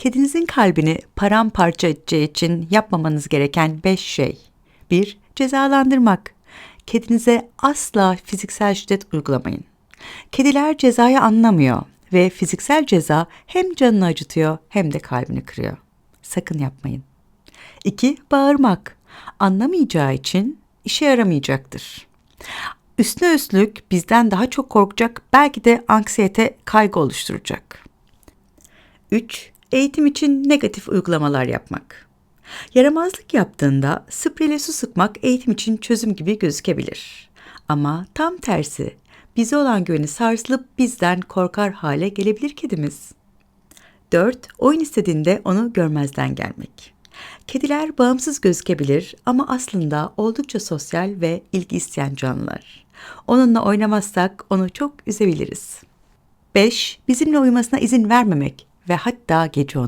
Kedinizin kalbini paramparça edeceği için yapmamanız gereken 5 şey. 1. Cezalandırmak. Kedinize asla fiziksel şiddet uygulamayın. Kediler cezayı anlamıyor ve fiziksel ceza hem canını acıtıyor hem de kalbini kırıyor. Sakın yapmayın. 2. Bağırmak. Anlamayacağı için işe yaramayacaktır. Üstüne üstlük bizden daha çok korkacak, belki de anksiyete, kaygı oluşturacak. 3. Eğitim için negatif uygulamalar yapmak. Yaramazlık yaptığında spreyle su sıkmak eğitim için çözüm gibi gözükebilir. Ama tam tersi, bize olan güveni sarsılıp bizden korkar hale gelebilir kedimiz. 4. Oyun istediğinde onu görmezden gelmek. Kediler bağımsız gözükebilir ama aslında oldukça sosyal ve ilgi isteyen canlılar. Onunla oynamazsak onu çok üzebiliriz. 5. Bizimle uyumasına izin vermemek ve hatta gece